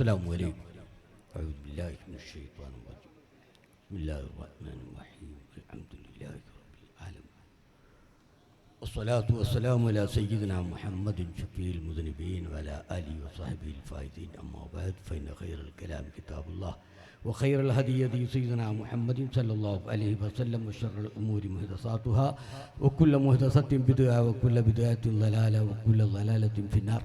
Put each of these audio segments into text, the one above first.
السلام عليكم. أعوذ بالله من الشيطان الرجيم. بسم الله الرحمن الرحيم. الحمد لله رب العالمين. والصلاة والسلام على سيدنا محمد شفيع المذنبين وعلى آله وصحبه الفائزين. أما بعد فإن خير الكلام كتاب الله وخير الهدي هدي سيدنا محمد صلى الله عليه وسلم وشر الأمور محدثاتها وكل محدثة بدعة وكل بدعة ضلالة وكل ضلالة في النار.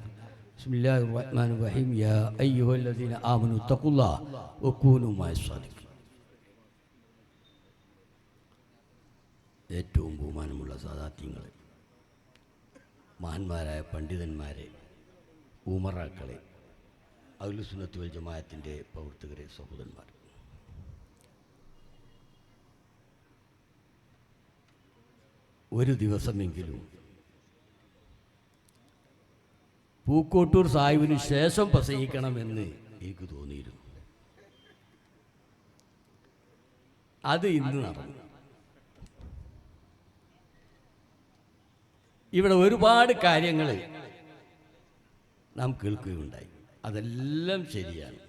بسم الله الرحمن الرحيم يا أيها الذين آمنوا اتقوا الله وكونوا مع الصادقين ഏറ്റവും ബഹുമാനമുള്ള സാധാത്യങ്ങളെ മഹാന്മാരായ പണ്ഡിതന്മാരെ ഉമറാക്കളെ അഖിലുസുന്നത്ത് വൽ ജമാഅത്തിൻ്റെ പ്രവർത്തകരെ സഹോദരന്മാർ ഒരു ദിവസമെങ്കിലും പൂക്കോട്ടൂർ സാഹിബിന് ശേഷം പ്രസംഗിക്കണമെന്ന് എനിക്ക് തോന്നിയിരുന്നു. അത് ഇന്ന് നടന്നു. ഇവിടെ ഒരുപാട് കാര്യങ്ങൾ നാം കേൾക്കുകയുണ്ടായി. അതെല്ലാം ശരിയാണ്.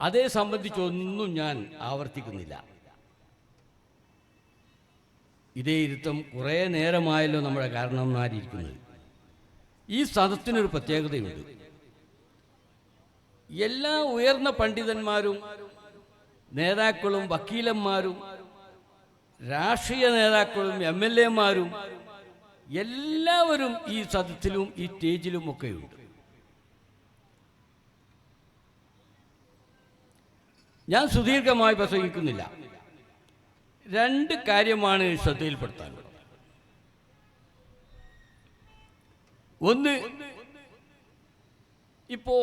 അതേ സംബന്ധിച്ചൊന്നും ഞാൻ ആവർത്തിക്കുന്നില്ല. ഇതേ ഇരുത്തം കുറേ നേരമായല്ലോ നമ്മുടെ കാരണവന്മാരിയിരിക്കുന്നത് ഈ സദത്തിനൊരു പ്രത്യേകതയുണ്ട്. എല്ലാ ഉയർന്ന പണ്ഡിതന്മാരും നേതാക്കളും വക്കീലന്മാരും രാഷ്ട്രീയ നേതാക്കളും എം എൽ എമാരും എല്ലാവരും ഈ സദസ്സിലും ഈ സ്റ്റേജിലും ഒക്കെയുണ്ട്. ഞാൻ സുദീർഘമായി പ്രസംഗിക്കുന്നില്ല. രണ്ട് കാര്യമാണ് ശ്രദ്ധയിൽപ്പെടുത്താനുള്ളത്. ഒന്ന്. ഇപ്പോ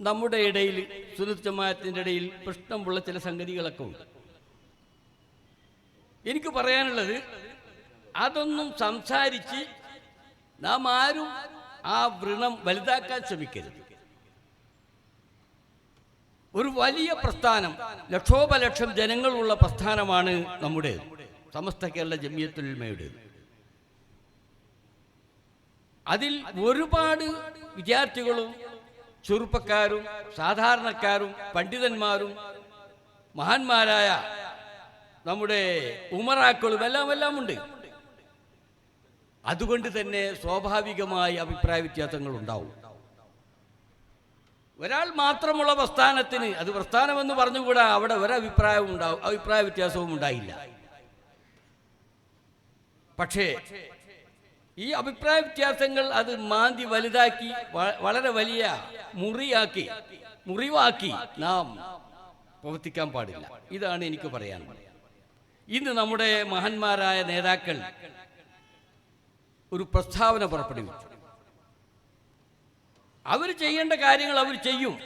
നമ്മുടെ ഇടയിൽ സുനത്ത് ഇടയിൽ പ്രശ്നമുള്ള ചില സംഗതികളൊക്കെ ഉണ്ട്. എനിക്ക് പറയാനുള്ളത് അതൊന്നും സംസാരിച്ച് നാം ആരും ആ വ്രണം വലുതാക്കാൻ ശ്രമിക്കരുത്. ഒരു വലിയ പ്രസ്ഥാനം ലക്ഷോപലക്ഷം ജനങ്ങളുള്ള പ്രസ്ഥാനമാണ് നമ്മുടേത്. സമസ്ത കേരള ജമിയത്തുൽമയുടേത് അതിൽ ഒരുപാട് വിദ്യാർത്ഥികളും ചെറുപ്പക്കാരും സാധാരണക്കാരും പണ്ഡിതന്മാരും മഹാന്മാരായ നമ്മുടെ ഉമറാക്കളും എല്ലാം എല്ലാം ഉണ്ട്. അതുകൊണ്ട് തന്നെ സ്വാഭാവികമായി അഭിപ്രായ വ്യത്യാസങ്ങൾ ഉണ്ടാവും ഒരാൾ മാത്രമുള്ള പ്രസ്ഥാനത്തിന് അത് പ്രസ്ഥാനമെന്ന് പറഞ്ഞുകൂടാ അവിടെ ഒരഭിപ്രായവും ഉണ്ടാവും അഭിപ്രായ വ്യത്യാസവും ഉണ്ടായില്ല. പക്ഷേ ഈ അഭിപ്രായ വ്യത്യാസങ്ങൾ അത് മാന്തി വലുതാക്കി വളരെ വലിയ മുറിയാക്കി മുറിവാക്കി നാം പ്രവർത്തിക്കാൻ പാടില്ല. ഇതാണ് എനിക്ക് പറയാനുള്ളത് ഇന്ന് നമ്മുടെ മഹാന്മാരായ നേതാക്കൾ ഒരു പ്രസ്താവന പുറപ്പെടുവിച്ചു. അവർ ചെയ്യേണ്ട കാര്യങ്ങൾ അവർ ചെയ്യും.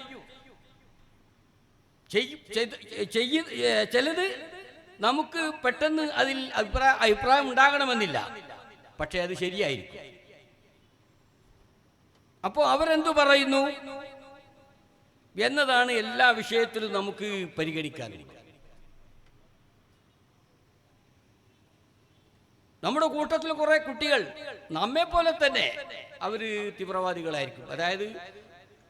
ചെയ്യും ചിലത് നമുക്ക് പെട്ടെന്ന് അതിൽ അഭിപ്രായ അഭിപ്രായം ഉണ്ടാകണമെന്നില്ല. പക്ഷേ അത് ശരിയായിരിക്കും. അപ്പോൾ അവരെന്തു പറയുന്നു? എന്നതാണ് എല്ലാ വിഷയത്തിലും നമുക്ക് പരിഗണിക്കാനുള്ളത് നമ്മുടെ കൂട്ടത്തിൽ കുറെ കുട്ടികൾ നമ്മെ പോലെ തന്നെ അവർ തീവ്രവാദികളായിരിക്കും. അതായത്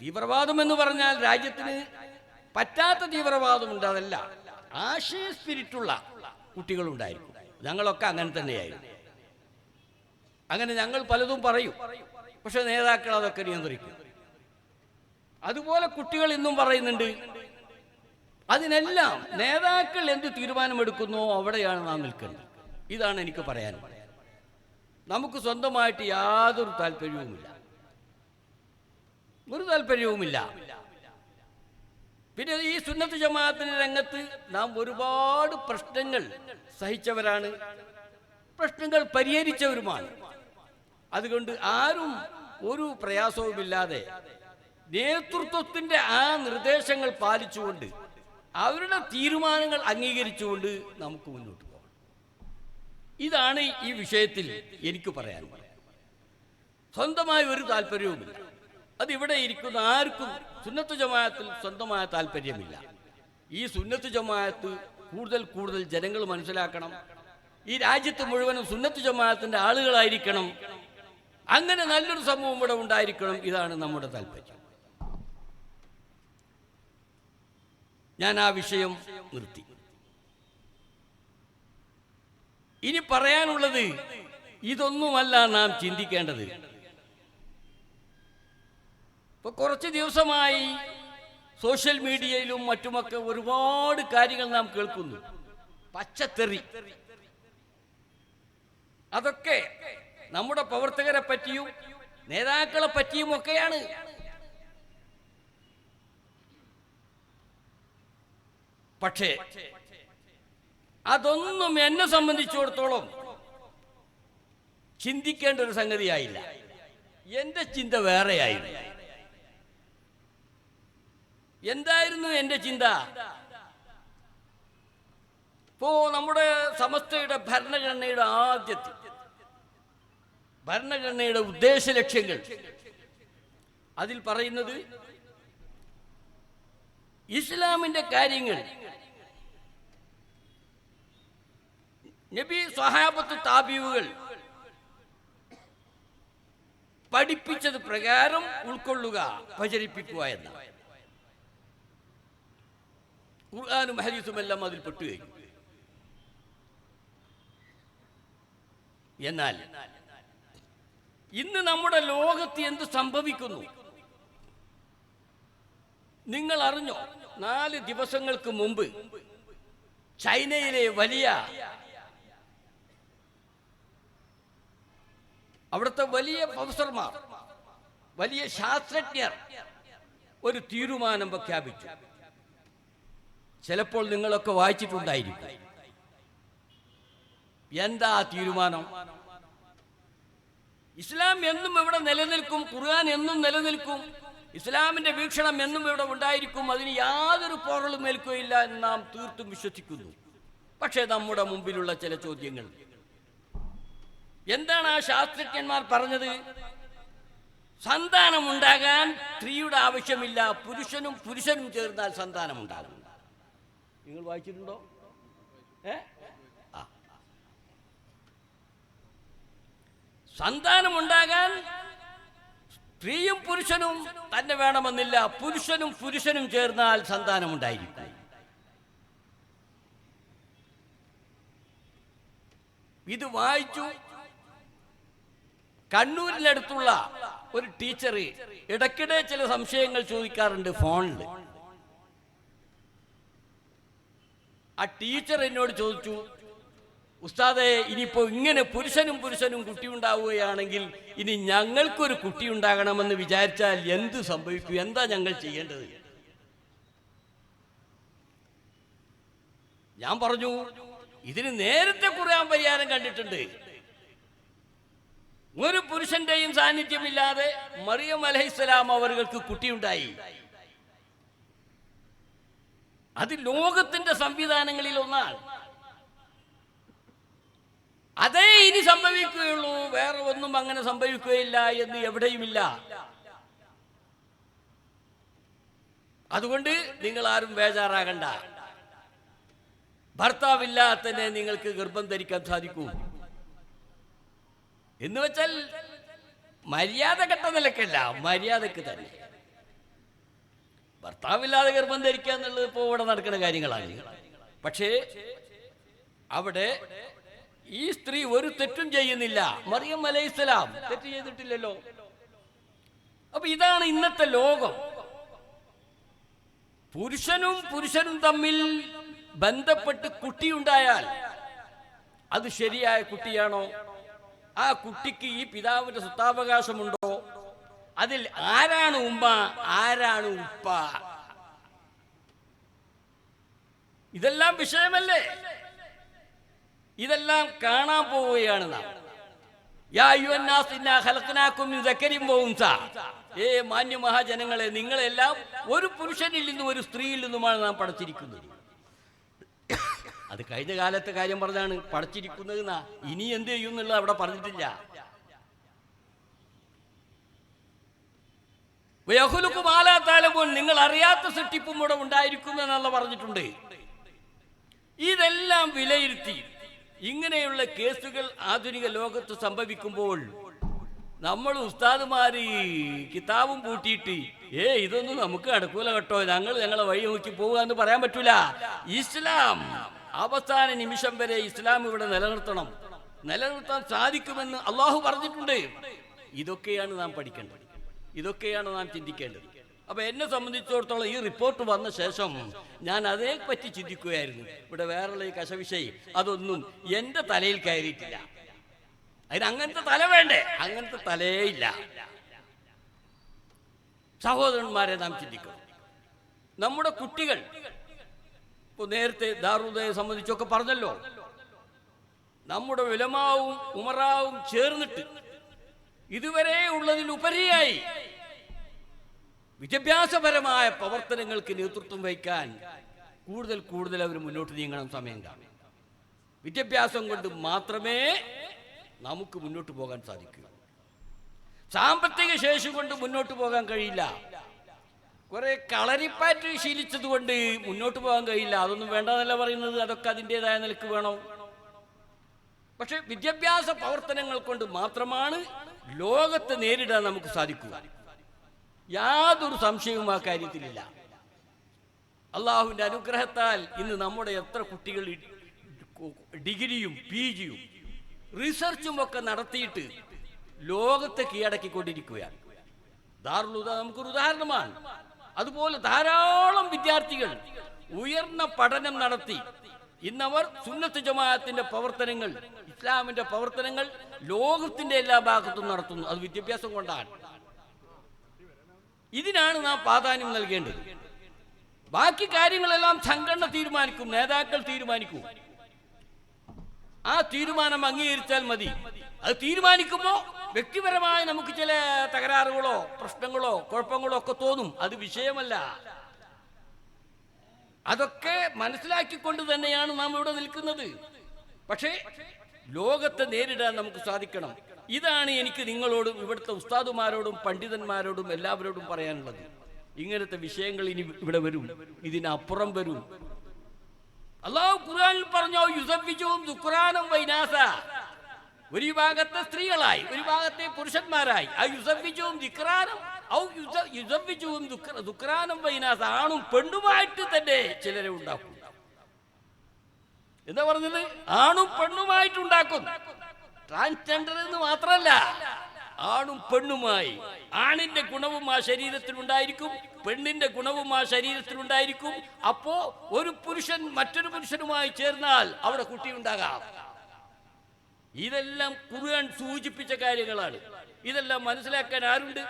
തീവ്രവാദം എന്ന് പറഞ്ഞാൽ രാജ്യത്തിന് പറ്റാത്ത തീവ്രവാദമുണ്ട് അതല്ല ആശയ സ്പിരിറ്റുള്ള കുട്ടികളുണ്ടായിരിക്കും. ഞങ്ങളൊക്കെ അങ്ങനെ തന്നെയായിരുന്നു. അങ്ങനെ ഞങ്ങൾ പലതും പറയും. പക്ഷെ നേതാക്കൾ അതൊക്കെ നിയന്ത്രിക്കും. അതുപോലെ കുട്ടികൾ ഇന്നും പറയുന്നുണ്ട് അതിനെല്ലാം നേതാക്കൾ എന്ത് തീരുമാനമെടുക്കുന്നോ? അവിടെയാണ് നാം നിൽക്കുന്നത്. ഇതാണ് എനിക്ക് പറയാൻ നമുക്ക് സ്വന്തമായിട്ട് യാതൊരു താല്പര്യവുമില്ല. ഒരു താല്പര്യവുമില്ല. പിന്നെ ഈ സുന്നത്ത് ജമാഅത്തിന്റെ രംഗത്ത് നാം ഒരുപാട് പ്രശ്നങ്ങൾ സഹിച്ചവരാണ്. പ്രശ്നങ്ങൾ പരിഹരിച്ചവരുമാണ്. അതുകൊണ്ട് ആരും ഒരു പ്രയാസവുമില്ലാതെ നേതൃത്വത്തിന്റെ ആ നിർദ്ദേശങ്ങൾ പാലിച്ചുകൊണ്ട് അവരുടെ തീരുമാനങ്ങൾ അംഗീകരിച്ചുകൊണ്ട് നമുക്ക് മുന്നോട്ട് പോകാം. ഇതാണ് ഈ വിഷയത്തിൽ എനിക്ക് പറയാനുള്ളത് സ്വന്തമായ ഒരു താല്പര്യവുമില്ല. അത് ഇവിടെ ഇരിക്കുന്ന ആർക്കും സുന്നത്ത് ജമായത്തിൽ സ്വന്തമായ താല്പര്യമില്ല. ഈ സുന്നത്ത് ജമായത്ത് കൂടുതൽ കൂടുതൽ ജനങ്ങൾ മനസ്സിലാക്കണം. ഈ രാജ്യത്ത് മുഴുവനും സുന്നത്ത് ജമാഅത്തിന്റെ ആളുകളായിരിക്കണം അങ്ങനെ നല്ലൊരു സമൂഹം ഇവിടെ ഉണ്ടായിരിക്കണം ഇതാണ് നമ്മുടെ താല്പര്യം. ഞാൻ ആ വിഷയം നിർത്തി. ഇനി പറയാനുള്ളത് ഇതൊന്നുമല്ല നാം ചിന്തിക്കേണ്ടത്. ഇപ്പൊ കുറച്ച് ദിവസമായി സോഷ്യൽ മീഡിയയിലും മറ്റുമൊക്കെ ഒരുപാട് കാര്യങ്ങൾ നാം കേൾക്കുന്നു. പച്ചത്തെറി. അതൊക്കെ നമ്മുടെ പ്രവർത്തകരെ പറ്റിയും നേതാക്കളെ പറ്റിയും ഒക്കെയാണ്. പക്ഷേ അതൊന്നും എന്നെ സംബന്ധിച്ചിടത്തോളം ചിന്തിക്കേണ്ട ഒരു സംഗതിയായില്ല. എന്റെ ചിന്ത വേറെയായിരുന്നു. എന്തായിരുന്നു എന്റെ ചിന്ത? ഇപ്പോ നമ്മുടെ സമസ്തയുടെ ഭരണഘടനയുടെ ആദ്യത്തെ ഭരണഘടനയുടെ ഉദ്ദേശ ലക്ഷ്യങ്ങൾ. അതിൽ പറയുന്നത് ഇസ്ലാമിന്റെ കാര്യങ്ങൾ. നബി സ്വഹാബത്ത് താബീവുകൾ പഠിപ്പിച്ചത് പ്രകാരം ഉൾക്കൊള്ളുക പ്രചരിപ്പിക്കുക എന്ന ഖുർആാനും ഹരീസുമെല്ലാം അതിൽ പെട്ടുകഴിഞ്ഞു. എന്നാൽ ഇന്ന് നമ്മുടെ ലോകത്ത് എന്ത് സംഭവിക്കുന്നു? നിങ്ങൾ അറിഞ്ഞോ? നാല് ദിവസങ്ങൾക്ക് മുമ്പ് ചൈനയിലെ വലിയ അവിടുത്തെ വലിയ പ്രൊഫസർമാർ വലിയ ശാസ്ത്രജ്ഞർ ഒരു തീരുമാനം പ്രഖ്യാപിച്ചു. ചിലപ്പോൾ നിങ്ങളൊക്കെ വായിച്ചിട്ടുണ്ടായിരിക്കും. എന്താ തീരുമാനം? ഇസ്ലാം എന്നും ഇവിടെ നിലനിൽക്കും ഖുർആൻ എന്നും നിലനിൽക്കും. ഇസ്ലാമിന്റെ വീക്ഷണം എന്നും ഇവിടെ ഉണ്ടായിരിക്കും. അതിന് യാതൊരു പോറലും ഏൽക്കുകയില്ല എന്ന് നാം തീർത്തും വിശ്വസിക്കുന്നു. പക്ഷേ നമ്മുടെ മുമ്പിലുള്ള ചില ചോദ്യങ്ങൾ. എന്താണ് ആ ശാസ്ത്രജ്ഞന്മാർ പറഞ്ഞത്? സന്താനം ഉണ്ടാകാൻ സ്ത്രീയുടെ ആവശ്യമില്ല പുരുഷനും പുരുഷനും ചേർന്നാൽ സന്താനം ഉണ്ടാകും നിങ്ങൾ വായിച്ചിട്ടുണ്ടോ? ഏ ആ സന്താനം ഉണ്ടാകാൻ സ്ത്രീയും പുരുഷനും തന്നെ വേണമെന്നില്ല. പുരുഷനും പുരുഷനും ചേർന്നാൽ സന്താനമുണ്ടായിരിക്കും. ഇത് വായിച്ചു കണ്ണൂരിനടുത്തുള്ള ഒരു ടീച്ചർ ഇടയ്ക്കിടെ ചില സംശയങ്ങൾ ചോദിക്കാറുണ്ട് ഫോണിൽ ആ ടീച്ചർ എന്നോട് ചോദിച്ചു ഉസ്താദെ ഇനിയിപ്പോ ഇങ്ങനെ പുരുഷനും പുരുഷനും കുട്ടി ഉണ്ടാവുകയാണെങ്കിൽ ഇനി ഞങ്ങൾക്കൊരു കുട്ടി ഉണ്ടാകണമെന്ന് വിചാരിച്ചാൽ എന്ത് സംഭവിക്കും? എന്താ ഞങ്ങൾ ചെയ്യേണ്ടത്? ഞാൻ പറഞ്ഞു ഇതിന് നേരത്തെ ഖുർആൻ പരിഹാരം കണ്ടിട്ടുണ്ട്. ഒരു പുരുഷന്റെയും സാന്നിധ്യമില്ലാതെ മറിയം അലഹിസ്സലാം അവർക്ക് കുട്ടിയുണ്ടായി. അത് ലോകത്തിന്റെ സംവിധാനങ്ങളിൽ ഒന്നാണ്. അതേ ഇനി സംഭവിക്കുകയുള്ളൂ. വേറെ ഒന്നും അങ്ങനെ സംഭവിക്കുകയില്ല എന്ന് എവിടെയുമില്ല. അതുകൊണ്ട് നിങ്ങൾ ആരും ബേജാറാകണ്ട. ഭർത്താവില്ലാത്തന്നെ നിങ്ങൾക്ക് ഗർഭം ധരിക്കാൻ സാധിക്കൂ. എന്ന് വെച്ചാൽ മര്യാദ കെട്ട നിലക്കല്ല മര്യാദയ്ക്ക് തന്നെ. ഭർത്താവില്ലാതെ ഗർഭം ധരിക്കുക എന്നുള്ളത് ഇപ്പോൾ ഇവിടെ നടക്കുന്ന കാര്യങ്ങളാണ്. പക്ഷേ അവിടെ ഈ സ്ത്രീ ഒരു തെറ്റും ചെയ്യുന്നില്ല. മറിയം അലൈഹിസ്സലാം. തെറ്റ് ചെയ്തിട്ടില്ലല്ലോ. അപ്പൊ ഇതാണ് ഇന്നത്തെ ലോകം. പുരുഷനും പുരുഷനും തമ്മിൽ ബന്ധപ്പെട്ട് കുട്ടിയുണ്ടായാൽ അത് ശരിയായ കുട്ടിയാണോ? ആ കുട്ടിക്ക് ഈ പിതാവിന്റെ സ്വത്താവകാശമുണ്ടോ അതിൽ ആരാണ് ഉമ്മ ആരാണ് ഉപ്പ? ഇതെല്ലാം വിഷയമല്ലേ? ഇതെല്ലാം കാണാൻ പോവുകയാണ് നാം. ഏ മാന്യ മഹാജനങ്ങളെ നിങ്ങളെല്ലാം ഒരു പുരുഷനിൽ നിന്നും ഒരു സ്ത്രീയിൽ നിന്നുമാണ് നാം പടച്ചിരിക്കുന്നത്. അത് കഴിഞ്ഞ കാലത്തെ കാര്യം പറഞ്ഞാണ് പടച്ചിരിക്കുന്നത് നാ. ഇനി എന്ത് ചെയ്യും എന്നുള്ളത് അവിടെ പറഞ്ഞിട്ടില്ല. വയഹുലുക്കും ആലാത്താലവും നിങ്ങൾ അറിയാത്ത സൃഷ്ടിപ്പും ഇവിടെ ഉണ്ടായിരിക്കുന്നു എന്നുള്ള പറഞ്ഞിട്ടുണ്ട്. ഇതെല്ലാം വിലയിരുത്തി ഇങ്ങനെയുള്ള കേസുകൾ ആധുനിക ലോകത്ത് സംഭവിക്കുമ്പോൾ നമ്മൾ ഉസ്താദുമാര് കിതാബും പൂട്ടിയിട്ട് ഏ ഇതൊന്നും നമുക്ക് അടുക്കൂല കേട്ടോ. ഞങ്ങൾ ഞങ്ങളെ വഴി നോക്കി പോവുക എന്ന് പറയാൻ പറ്റൂല. ഇസ്ലാം അവസാന നിമിഷം വരെ ഇസ്ലാം ഇവിടെ നിലനിർത്തണം. നിലനിർത്താൻ സാധിക്കുമെന്ന് അള്ളാഹു പറഞ്ഞിട്ടുണ്ട്. ഇതൊക്കെയാണ് നാം പഠിക്കേണ്ടത്. ഇതൊക്കെയാണ് നാം ചിന്തിക്കേണ്ടത്. അപ്പൊ എന്നെ സംബന്ധിച്ചിടത്തോളം ഈ റിപ്പോർട്ട് വന്ന ശേഷം ഞാൻ അതേപ്പറ്റി ചിന്തിക്കുകയായിരുന്നു. ഇവിടെ വേറെയുള്ള ഈ കശവിഷയം അതൊന്നും എന്റെ തലയിൽ കയറിയിട്ടില്ല. അതിന് അങ്ങനത്തെ തല വേണ്ടേ? അങ്ങനത്തെ തലേ ഇല്ല. സഹോദരന്മാരെ നാം ചിന്തിക്കണം നമ്മുടെ കുട്ടികൾ ഇപ്പൊ നേരത്തെ ദാറുദയെ സംബന്ധിച്ചൊക്കെ പറഞ്ഞല്ലോ. നമ്മുടെ വിലമാവും ഉമറാവും ചേർന്നിട്ട് ഇതുവരെ ഉള്ളതിലുപരിയായി വിദ്യാഭ്യാസപരമായ പ്രവർത്തനങ്ങൾക്ക് നേതൃത്വം വഹിക്കാൻ കൂടുതൽ കൂടുതൽ അവർ മുന്നോട്ട് നീങ്ങണം സമയം കാണും. വിദ്യാഭ്യാസം കൊണ്ട് മാത്രമേ നമുക്ക് മുന്നോട്ട് പോകാൻ സാധിക്കൂ. സാമ്പത്തിക ശേഷി കൊണ്ട് മുന്നോട്ട് പോകാൻ കഴിയില്ല. കുറെ കളരിപ്പാറ്റ് ശീലിച്ചത് കൊണ്ട് മുന്നോട്ട് പോകാൻ കഴിയില്ല. അതൊന്നും വേണ്ടെന്നല്ല പറയുന്നത്. അതൊക്കെ അതിന്റെതായ നിലയ്ക്ക് വേണം. പക്ഷെ വിദ്യാഭ്യാസ പ്രവർത്തനങ്ങൾ കൊണ്ട് മാത്രമാണ് ലോകത്തെ നേരിടാൻ നമുക്ക് സാധിക്കുക യാതൊരു സംശയവും ആ കാര്യത്തിലില്ല. അള്ളാഹുവിന്റെ അനുഗ്രഹത്താൽ ഇന്ന് നമ്മുടെ എത്ര കുട്ടികൾ ഡിഗ്രിയും പി ജിയും റിസർച്ചും ഒക്കെ നടത്തിയിട്ട് ലോകത്തെ കീഴടക്കിക്കൊണ്ടിരിക്കുകയാണ്. ദാറുലുദ നമുക്കൊരു ഉദാഹരണമാണ്. അതുപോലെ ധാരാളം വിദ്യാർത്ഥികൾ ഉയർന്ന പഠനം നടത്തി. ഇന്നവർ സുന്നത്ത് ജമാഅത്തിന്റെ പ്രവർത്തനങ്ങൾ ഇസ്ലാമിന്റെ പ്രവർത്തനങ്ങൾ ലോകത്തിന്റെ എല്ലാ ഭാഗത്തും നടത്തുന്നു. അത് വിദ്യാഭ്യാസം കൊണ്ടാണ്. ഇതിനാണ് നാം പ്രാധാന്യം നൽകേണ്ടത്. ബാക്കി കാര്യങ്ങളെല്ലാം സംഘടന തീരുമാനിക്കും നേതാക്കൾ തീരുമാനിക്കും. ആ തീരുമാനം അംഗീകരിച്ചാൽ മതി. അത് തീരുമാനിക്കുമ്പോൾ വ്യക്തിപരമായി നമുക്ക് ചില തകരാറുകളോ പ്രശ്നങ്ങളോ കുഴപ്പങ്ങളോ ഒക്കെ തോന്നും. അത് വിഷയമല്ല. അതൊക്കെ മനസ്സിലാക്കിക്കൊണ്ട് തന്നെയാണ് നാം ഇവിടെ നിൽക്കുന്നത്. പക്ഷേ ലോകത്തെ നേരിടാൻ നമുക്ക് സാധിക്കണം. ഇതാണ് എനിക്ക് നിങ്ങളോടും ഇവിടുത്തെ ഉസ്താദുമാരോടും പണ്ഡിതന്മാരോടും എല്ലാവരോടും പറയാനുള്ളത്. ഇങ്ങനത്തെ വിഷയങ്ങൾ ഇനി ഇവിടെ വരും. ഇതിനപ്പുറം വരും. അള്ളാഹു ഖുർആനിൽ പറഞ്ഞോ ദുഃഖാനം വൈനാസ. ഒരു വിഭാഗത്തെ സ്ത്രീകളായി ഒരു ഭാഗത്തെ പുരുഷന്മാരായി. ആ യുസബിജവും ദിക്റാനും ഔ യുസ- യുസബിജവും ദുഃഖ- ദുഃഖാനം വൈനാസ. ആണും പെണ്ണുമായിട്ട് തന്നെ ചിലരെ ഉണ്ടാക്കും. എന്താ പറഞ്ഞത്? ആണും പെണ്ണുമായിട്ടുണ്ടാക്കും ട്രാൻസ്ജെൻഡർ എന്ന് മാത്രമല്ല ആണും പെണ്ണുമായി. ആണിന്റെ ഗുണവും ആ ശരീരത്തിലുണ്ടായിരിക്കും പെണ്ണിന്റെ ഗുണവും ആ ശരീരത്തിലുണ്ടായിരിക്കും. അപ്പോ ഒരു പുരുഷൻ മറ്റൊരു പുരുഷനുമായി ചേർന്നാൽ അവിടെ കുട്ടി ഉണ്ടാകാം. ഇതെല്ലാം ഖുർആൻ സൂചിപ്പിച്ച കാര്യങ്ങളാണ്. ഇതെല്ലാം മനസ്സിലാക്കാൻ ആരുണ്ട്?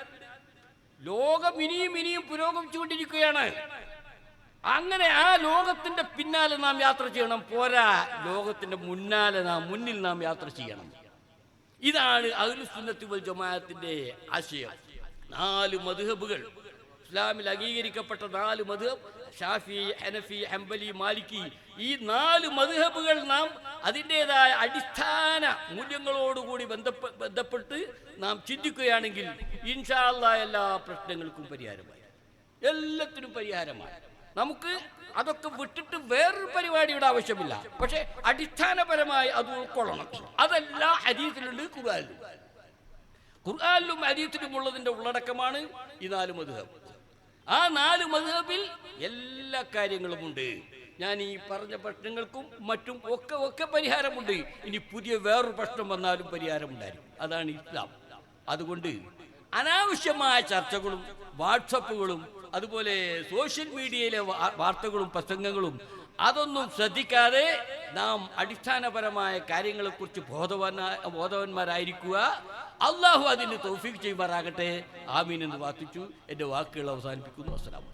ലോകം ഇനിയും ഇനിയും പുരോഗമിച്ചുകൊണ്ടിരിക്കുകയാണ്. അങ്ങനെ ആ ലോകത്തിന്റെ പിന്നാലെ നാം യാത്ര ചെയ്യണം. പോരാ ലോകത്തിന്റെ മുന്നാലെ നാം മുന്നിൽ നാം യാത്ര ചെയ്യണം. ഇതാണ് അഹ്ലുസുന്നത്തി വൽ ജമാഅത്തിന്റെ ആശയം. നാല് മധുഹബുകൾ ഇസ്ലാമിൽ അംഗീകരിക്കപ്പെട്ട നാല് മധുഹബ് ഷാഫി ഹനഫി ഹംബലി മാലിക്കി. ഈ നാല് മധുഹബുകൾ നാം അതിന്റെതായ അടിസ്ഥാന മൂല്യങ്ങളോടുകൂടി ബന്ധപ്പെ ബന്ധപ്പെട്ട് നാം ചിന്തിക്കുകയാണെങ്കിൽ ഇൻഷാ അല്ലാ എല്ലാ പ്രശ്നങ്ങൾക്കും പരിഹാരമായി. എല്ലാത്തിനും പരിഹാരമായി. നമുക്ക് അതൊക്കെ വിട്ടിട്ട് വേറൊരു പരിപാടിയുടെ ആവശ്യമില്ല. പക്ഷെ അടിസ്ഥാനപരമായി അത് ഉൾക്കൊള്ളണം. അതല്ല ഹരീത്തിലുണ്ട് ഖുർആാനിലും. ഖുർആാനിലും ഹദീസിലും ഉള്ളതിന്റെ ഉള്ളടക്കമാണ് ഈ നാല് മധുഹബ്. ആ നാല് മധുഹബിൽ എല്ലാ കാര്യങ്ങളും ഉണ്ട്. ഞാൻ ഈ പറഞ്ഞ പ്രശ്നങ്ങൾക്കും മറ്റും ഒക്കെ ഒക്കെ പരിഹാരമുണ്ട്. ഇനി പുതിയ വേറൊരു പ്രശ്നം വന്നാലും പരിഹാരമുണ്ടായിരിക്കും. അതാണ് ഇസ്ലാം. അതുകൊണ്ട് അനാവശ്യമായ ചർച്ചകളും വാട്സപ്പുകളും അതുപോലെ സോഷ്യൽ മീഡിയയിലെ വാർത്തകളും പ്രസംഗങ്ങളും അതൊന്നും ശ്രദ്ധിക്കാതെ നാം അടിസ്ഥാനപരമായ കാര്യങ്ങളെക്കുറിച്ച് ബോധവാന ബോധവാന്മാരായിരിക്കുക. അള്ളാഹു അതിന് തൗഫീഖ് ചെയ്യുമാറാകട്ടെ. ആമീൻ എന്ന് വാർത്തിച്ചു എന്റെ വാക്കുകൾ അവസാനിപ്പിക്കുന്നു. അസ്സലാമു